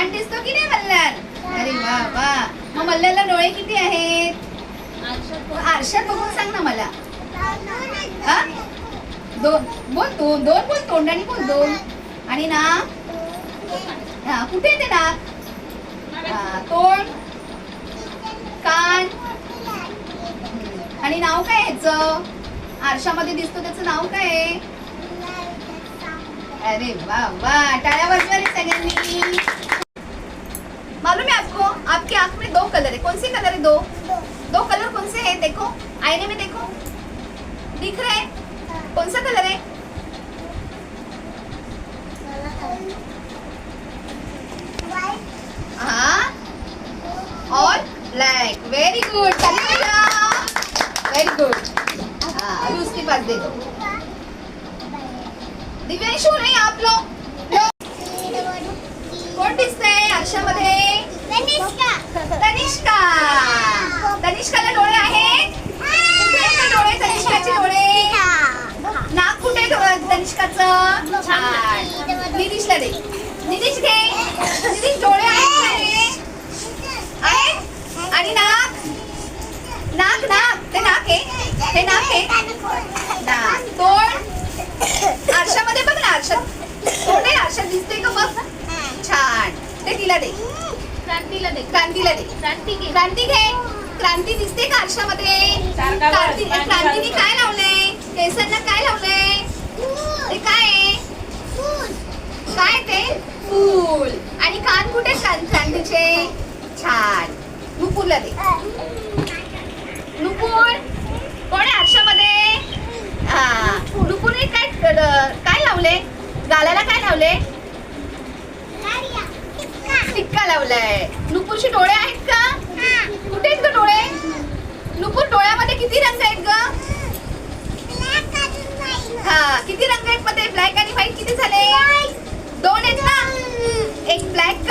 छान दिसतो की नाही मल्हार अरे वा वा. मग मल्हारला डोळे किती आहेत? आरशात बघून सांग ना मला. हा? दोन बोल दोन दोन बोल तोंडाने बोल दोन. आणि ना? हा कुठे येते ना? तोंड कान. आणि नाव काय ह्याचं आरशामध्ये दिसतो त्याचं नाव काय आहे? अरे वा वा. टाळ्या वाजवा रे सगळ्यांनी. में दो कलर है। कौन से कलर है दो? दो। कलर कौन से है? देखो आईने में देखो। दिख रहे हैं? कौन सा कलर है? हाँ। और black very good very good हाँ। अभी उसके पास दे दो। दिव्यांशू नाही आप लोग। लोग कोण दिसतंय आरशामध्ये आहे डो- तनिष्काचं छान. नितीशला दे. नितीश घे नितीश डोळे आहेत का रे? आहेत? आणि नाक? नाक नाक. ते नाक आहे. ते नाक आहे. नाक. तोंड? आरशामध्ये बघ ना आरशात तोंड आहे आरशात दिसते का बघ? छान. ते तिला दे. क्रांतीला दे. क्रांतीला दे. क्रांती घे. क्रांती घे. क्रांती दिसते का आरशामध्ये? क्रांती क्रांतीने वर. काय लावलंय केसांना काय लावलंय ते काय आहे काय ते फूल. आणि कान कुठे क्रांतीचे छान? नुपूरला दे. नुपूर? कोण आहे आरशामध्ये? हा. नुपूरने काय काय लावले? गालाला काय लावले? टिक्का. लावलाय. नुपूरचे डोळे आहेत black